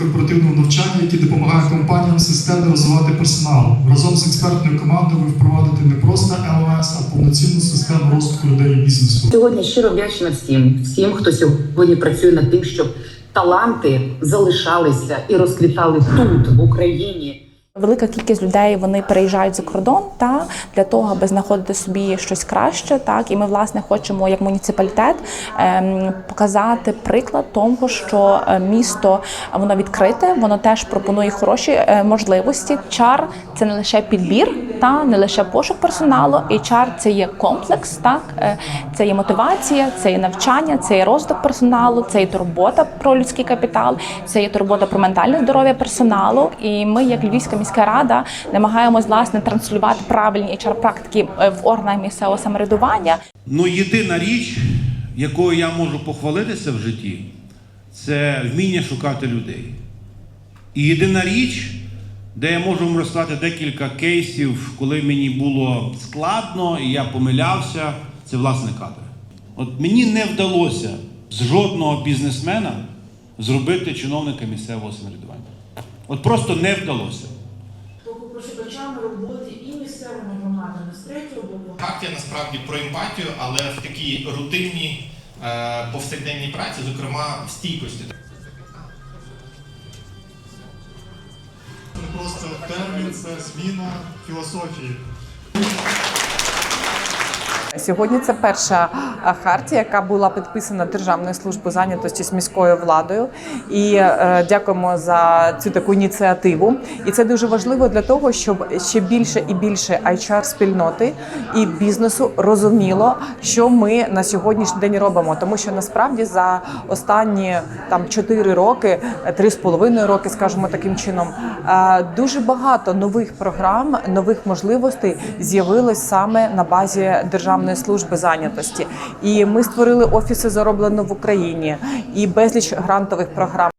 корпоративного навчання, які допомагає компаніям системно розвивати персонал. Разом з експертною командою ви впровадите не просто ЛМС, а повноцінну систему розвитку людей і бізнесу. Сьогодні щиро вдячна всім, всім, хто сьогодні працює над тим, щоб таланти залишалися і розквітали тут, в Україні. Велика кількість людей вони переїжджають за кордон та для того, аби знаходити собі щось краще. Так і ми власне хочемо, як муніципалітет, ем, показати приклад того, що е, місто воно відкрите, воно теж пропонує хороші е, можливості. Чар це не лише підбір, та не лише пошук персоналу. HR – це є комплекс, так е, це є мотивація, це є навчання, це є розвиток персоналу, це є турбота про людський капітал, це є турбота про ментальне здоров'я персоналу. І ми, як Львівська міська рада, намагаємось власне транслювати правильні HR практики е, в органах місцевого самоврядування. Ну, єдина річ, якою я можу похвалитися в житті, це вміння шукати людей. І єдина річ, де я можу вам розказати декілька кейсів, коли мені було складно і я помилявся, це власне кадри. От мені не вдалося з жодного бізнесмена зробити чиновника місцевого самоврядування. От просто не вдалося. по пошукачам роботи і місцевими громадами з третього боку. Партія насправді про емпатію, але в такій рутинній е, повсякденній праці, зокрема в стійкості. Просто термін, це зміна філософії. Сьогодні це перша хартія, яка була підписана Державною службою зайнятості з міською владою. І е, дякуємо за цю таку ініціативу. І це дуже важливо для того, щоб ще більше і більше HR спільноти і бізнесу розуміло, що ми на сьогоднішній день робимо. Тому що насправді за останні там 4 роки, 3,5 роки, скажімо таким чином, е, дуже багато нових програм, нових можливостей з'явилось саме на базі Державної служби зайнятості. І ми створили офіси зароблено в Україні і безліч грантових програм.